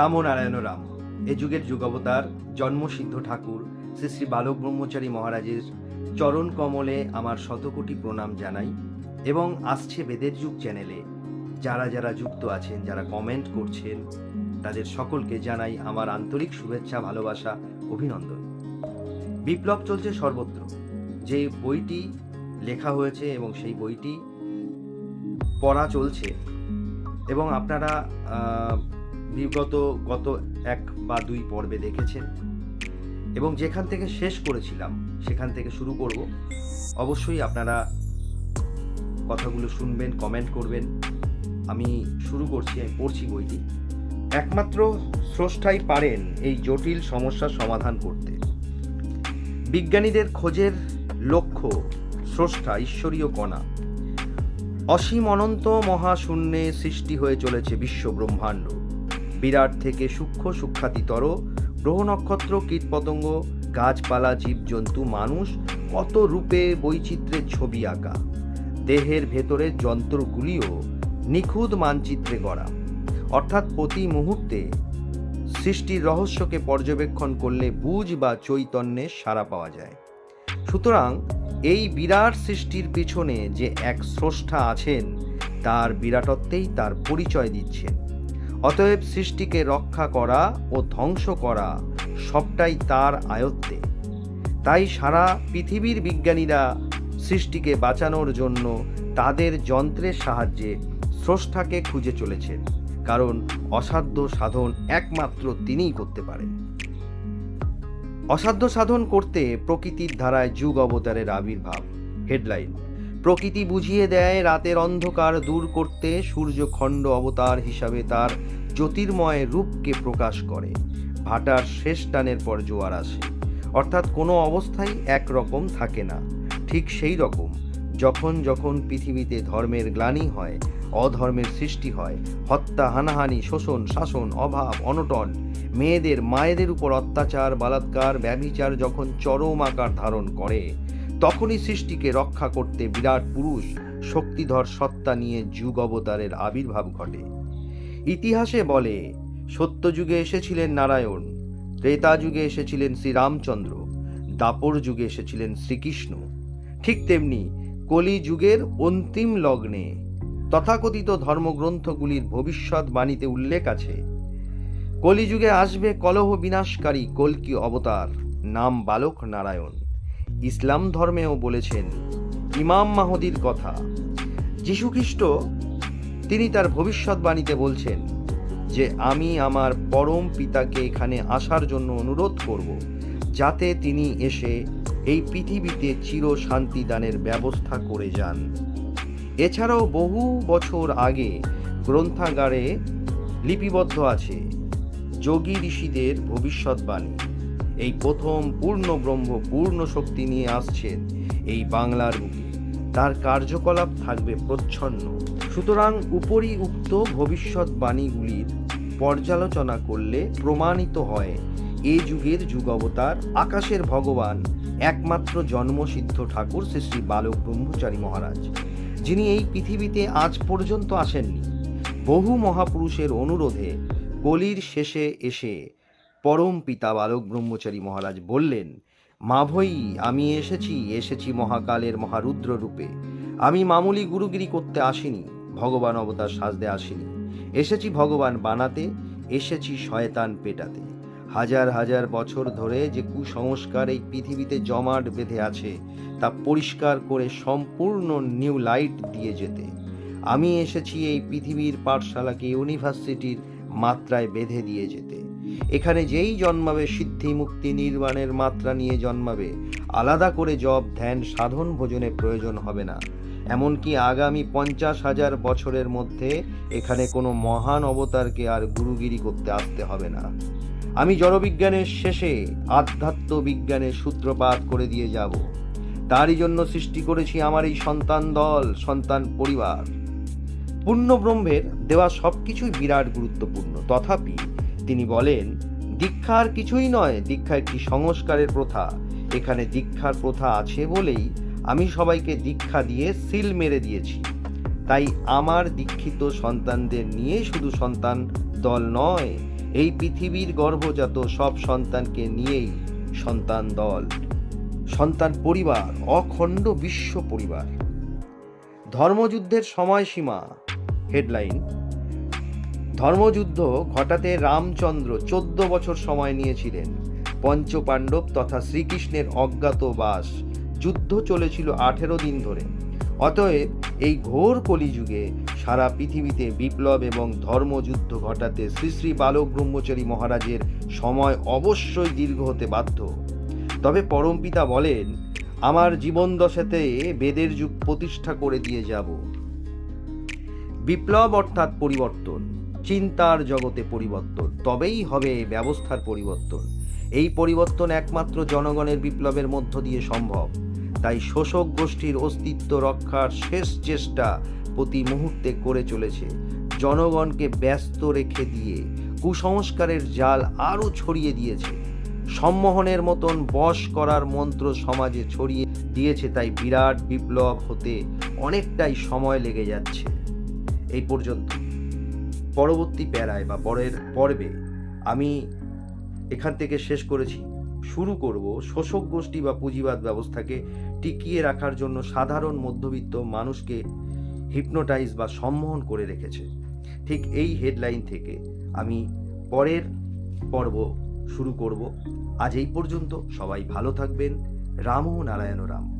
রাম নারায়ণ রাম। এ যুগের যুগাবতার, জন্মসিদ্ধ ঠাকুর, শ্রী শ্রী বালক ব্রহ্মচারী মহারাজের চরণ কমলে আমার শতকোটি প্রণাম জানাই এবং আসছে বেদের যুগ চ্যানেলে। যারা যারা যুক্ত আছেন, যারা কমেন্ট করছেন, তাদের সকলকে জানাই আমার আন্তরিক শুভেচ্ছা, ভালোবাসা, অভিনন্দন। বিপ্লব চলছে সর্বত্র। যে বইটি লেখা হয়েছে এবং সেই বইটি পড়া চলছে এবং আপনারা বিগত গত এক বা দুই পর্বে দেখেছেন। এবং যেখান থেকে শেষ করেছিলাম, সেখান থেকে শুরু করব। অবশ্যই আপনারা কথাগুলো শুনবেন কমেন্ট করবেন। আমি শুরু করছি, আমি পড়ছি বইটি। একমাত্র স্রষ্টাই পারেন এই জটিল সমস্যার সমাধান করতে। বিজ্ঞানীদের খোঁজের লক্ষ্য স্রষ্টা, ঈশ্বরীয় কণা। অসীম অনন্ত মহাশূন্যে সৃষ্টি হয়ে চলেছে বিশ্ব ব্রহ্মাণ্ড। বিরাট থেকে সূক্ষ্ম সূক্ষাতিতর গ্রহ নক্ষত্র কীটপতঙ্গ গাছপালা, জীবজন্তু, মানুষ, কত রূপে বৈচিত্র্যের ছবি আঁকা। দেহের ভেতরের যন্ত্রগুলিও নিখুঁত মানচিত্রে গড়া। অর্থাৎ প্রতি মুহূর্তে সৃষ্টির রহস্যকে পর্যবেক্ষণ করলে বুঝ বা চৈতন্যে সাড়া পাওয়া যায়। সুতরাং এই বিরাট সৃষ্টির পিছনে যে এক স্রষ্টা আছেন, তার বিরাটত্বেই তার পরিচয় দিচ্ছেন। অতএব সৃষ্টিকে রক্ষা করা ও ধ্বংস করা সবটাই তার আয়ত্তে। তাই সারা পৃথিবীর বিজ্ঞানীরা সৃষ্টিকে বাঁচানোর জন্য তাদের যন্ত্রের সাহায্যে স্রষ্টাকে খুঁজে চলেছেন, কারণ অসাধ্য সাধন একমাত্র তিনিই করতে পারেন। অসাধ্য সাধন করতে প্রকৃতির ধারায় যুগ অবতারের আবির্ভাব, হেডলাইন। প্রকৃতি বুঝিয়ে দেয় রাতের অন্ধকার দূর করতে সূর্যখণ্ড অবতার হিসাবে তার জ্যোতির্ময় রূপকে প্রকাশ করে। ভাটার শেষ টানের পর জোয়ার আসে। অর্থাৎ কোনো অবস্থাই একরকম থাকে না। ঠিক সেই রকম, যখন যখন পৃথিবীতে ধর্মের গ্লানি হয়, অধর্মের সৃষ্টি হয়, হত্যা, হানাহানি, শোষণ, শাসন, অভাব, অনটন, মেয়েদের, মায়েদের উপর অত্যাচার, বালাৎকার, ব্যভিচার যখন চরম আকার ধারণ করে তখনই সৃষ্টিকে রক্ষা করতে বিরাট পুরুষ শক্তিধর সত্তা নিয়ে যুগ অবতারের আবির্ভাব ঘটে। ইতিহাসে বলে, সত্যযুগে এসেছিলেন নারায়ণ, ত্রেতা যুগে এসেছিলেন শ্রীরামচন্দ্র, দাপর যুগে এসেছিলেন শ্রীকৃষ্ণ। ঠিক তেমনি কলি যুগের অন্তিম লগ্নে তথাকথিত ধর্মগ্রন্থগুলির ভবিষ্যৎবাণীতে উল্লেখ আছে, কলিযুগে আসবে কলহ বিনাশকারী কল্কি অবতার, নাম বালক নারায়ণ। ইসলাম ধর্মেও বলেছেন ইমাম মাহদির কথা। যীশুখ্রিস্ট তিনি তার ভবিষ্যৎবাণীতে বলছেন যে, আমি আমার পরম পিতাকে এখানে আসার জন্য অনুরোধ করব, যাতে তিনি এসে এই পৃথিবীতে চির শান্তি দানের ব্যবস্থা করে যান। এছাড়াও বহু বছর আগে গ্রন্থাগারে লিপিবদ্ধ আছে যোগী ঋষিদের ভবিষ্যৎবাণী। এই প্রথম পূর্ণ ব্রহ্ম, পূর্ণ শক্তি নিয়ে আসছেন এই বাংলার বুকে। তার কার্যকলাপ থাকবে প্রচ্ছন্ন। সুতরাং উপরি উক্ত ভবিষ্যৎবাণীগুলির পর্যালোচনা করলে প্রমাণিত হয়, এ যুগের যুগবতার, আকাশের ভগবান, একমাত্র জন্মসিদ্ধ ঠাকুর শ্রী শ্রী বালক ব্রহ্মচারী মহারাজ, যিনি এই পৃথিবীতে আজ পর্যন্ত আসেননি। বহু মহাপুরুষের অনুরোধে কলির শেষে এসে পরম পিতা বালক ব্রহ্মচারী মহারাজ বললেন, মা ভই, আমি এসেছি এসেছি মহাকালের মহারুদ্র রূপে। আমি মামুলি গুরুগিরি করতে আসিনি, ভগবান অবতার সাজতে আসিনি। এসেছি ভগবান বানাতে, এসেছি শয়তান পেটাতে। হাজার হাজার বছর ধরে যে কুসংস্কার এই পৃথিবীতে জমাট বেঁধে আছে, তা পরিষ্কার করে সম্পূর্ণ নিউ লাইট দিয়ে যেতে। আমি এসেছি এই পৃথিবীর পাঠশালাকে, ইউনিভার্সিটির মাত্রায় বেঁধে দিয়ে যেতে। এখানে যেই জন্মাবে সিদ্ধি মুক্তি নির্বাণের মাত্রা নিয়ে জন্মাবে, আলাদা করে জব ধ্যান, সাধন ভোজনের প্রয়োজন হবে না। এমনকি আগামী পঞ্চাশ হাজার বছরের মধ্যে এখানে কোনো মহান অবতারকে আর গুরুগিরি করতে আসতে হবে না। আমি জড়বিজ্ঞানের শেষে আধ্যাত্ম বিজ্ঞানের সূত্রপাত করে দিয়ে যাব। তারই জন্য সৃষ্টি করেছি আমার এই সন্তান দল, সন্তান পরিবার। পূর্ণ ব্রহ্মের দেওয়া সব কিছুই বিরাট গুরুত্বপূর্ণ। তথাপি তিনি বলেন, দীক্ষার কিছুই নয়, দীক্ষা একটি সংস্কারের প্রথা। এখানে দীক্ষার প্রথা আছে বলেই আমি সবাইকে দীক্ষা দিয়ে সিল মেরে দিয়েছি। তাই আমার দীক্ষিত সন্তানদের নিয়ে শুধু সন্তান দল নয়, এই পৃথিবীর গর্ভজাত সব সন্তানকে নিয়েই সন্তান দল, সন্তান পরিবার, অখণ্ড বিশ্ব পরিবার। ধর্মযুদ্ধের সময়সীমা, হেডলাইন ধর্মযুদ্ধ ঘটাতে রামচন্দ্র চোদ্দ বছর সময় নিয়েছিলেন। পঞ্চপাণ্ডব তথা শ্রীকৃষ্ণের অজ্ঞাতবাস যুদ্ধ চলেছিল আঠেরো দিন ধরে। অতএব এই ঘোর কলিযুগে সারা পৃথিবীতে বিপ্লব এবং ধর্মযুদ্ধ ঘটাতে শ্রী শ্রী বালক ব্রহ্মচারী মহারাজের সময় অবশ্যই দীর্ঘ হতে বাধ্য। তবে পরমপিতা বলেন, আমার জীবন দশাতে বেদের যুগ প্রতিষ্ঠা করে দিয়ে যাব। বিপ্লব অর্থাৎ পরিবর্তন। চিন্তার জগতে পরিবর্তন, তবেই হবে ব্যবস্থার পরিবর্তন। এই পরিবর্তন একমাত্র জনগণের বিপ্লবের মধ্য দিয়ে সম্ভব। তাই শোষক গোষ্ঠীর অস্তিত্ব রক্ষার শেষ চেষ্টা প্রতি মুহূর্তে করে চলেছে। জনগণকে ব্যস্ত রেখে দিয়ে কুসংস্কারের জাল আরও ছড়িয়ে দিয়েছে। সম্মোহনের মতন বশ করার মন্ত্র সমাজে ছড়িয়ে দিয়েছে তাই বিরাট বিপ্লব হতে অনেকটাই সময় লেগে যাচ্ছে। এই পর্যন্ত। পরবর্তী প্যারায় বা পরের পর্বে আমি এখান থেকে শেষ করেছি। শুরু করব শোষক গোষ্ঠী বা পুঁজিবাদ ব্যবস্থাকে টিকিয়ে রাখার জন্য সাধারণ মধ্যবিত্ত মানুষকে হিপনোটাইজ বা সম্মোহন করে রেখেছে। ঠিক এই হেডলাইন থেকে আমি পরের পর্ব শুরু করব। আজ এই পর্যন্ত সবাই ভালো থাকবেন। রামও নারায়ণ রাম।